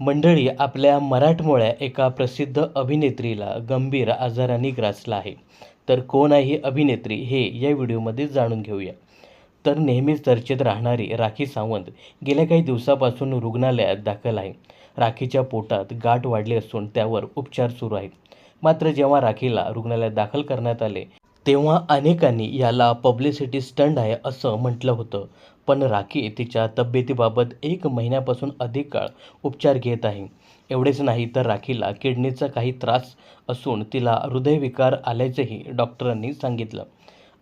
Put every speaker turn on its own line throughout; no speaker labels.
मंडळी आपल्या मराठमोळ्या एका प्रसिद्ध अभिनेत्रीला गंभीर आजाराने ग्रासला आहे. तर कोण आहे अभिनेत्री हे या व्हिडिओमध्ये जाणून घेऊया. तर नेहमीच चर्चेत राहणारी राखी सावंत गेल्या काही दिवसापासून रुग्णालयात दाखल आहे. राखीच्या पोटात गाठ वाढली असून त्यावर उपचार सुरू आहेत. मात्र जेव्हा राखीला रुग्णालयात दाखल करण्यात आले तेव्हा अनेकांनी याला पब्लिसिटी स्टंट आहे असं म्हटलं होतं. पण राखी तिच्या तब्येतीबाबत एक महिन्यापासून अधिक काळ उपचार घेत आहे. एवढेच नाही तर राखीला किडनीचा काही त्रास असून तिला हृदयविकार आल्याचेही डॉक्टरांनी सांगितलं.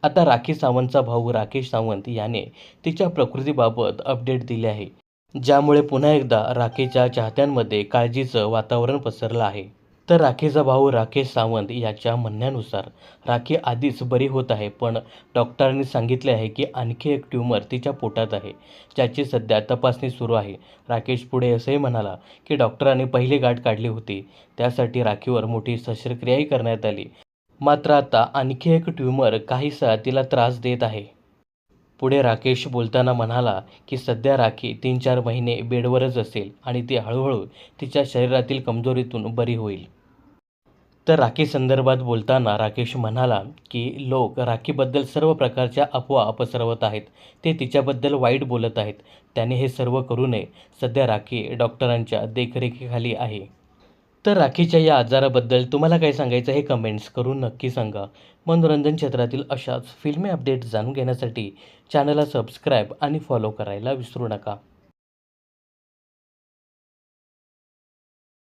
आता राखी सावंतचा भाऊ राकेश सावंत याने तिच्या प्रकृतीबाबत अपडेट दिले आहे. ज्यामुळे पुन्हा एकदा राखीच्या चाहत्यांमध्ये काळजीचं वातावरण पसरलं आहे. तर राखीचा भाऊ राकेश सावंत याच्या म्हणण्यानुसार राखी आधीच बरी होत आहे पण डॉक्टरांनी सांगितले आहे की आणखी एक ट्यूमर तिच्या पोटात आहे ज्याची सध्या तपासणी सुरू आहे. राकेश पुढे असंही म्हणाला की डॉक्टरांनी पहिली गाठ काढली होती त्यासाठी राखीवर मोठी शस्त्रक्रियाही करण्यात आली. मात्र आता आणखी एक ट्यूमर काहीसा तिला त्रास देत आहे. पुढे राकेश बोलताना म्हणाला की सध्या राखी तीन चार महिने बेडवरच असेल आणि ती हळूहळू तिच्या शरीरातील कमजोरीतून बरी होईल. तर राखी संदर्भात बोलताना राकेश म्हणाला की लोक राखीबद्दल सर्व प्रकारच्या अफवा पसरवत आहेत. ते तिच्याबद्दल वाईट बोलत आहेत. त्याने हे सर्व करू नये. सध्या राखी डॉक्टरांच्या देखरेखीखाली आहे. तर राखीच्या या आजाराबद्दल तुम्हाला काय सांगायचं हे कमेंट्स करून नक्की सांगा. मनोरंजन क्षेत्रातील अशाच फिल्मी अपडेट जाणून घेण्यासाठी चॅनलला सबस्क्राईब आणि फॉलो करायला विसरू नका.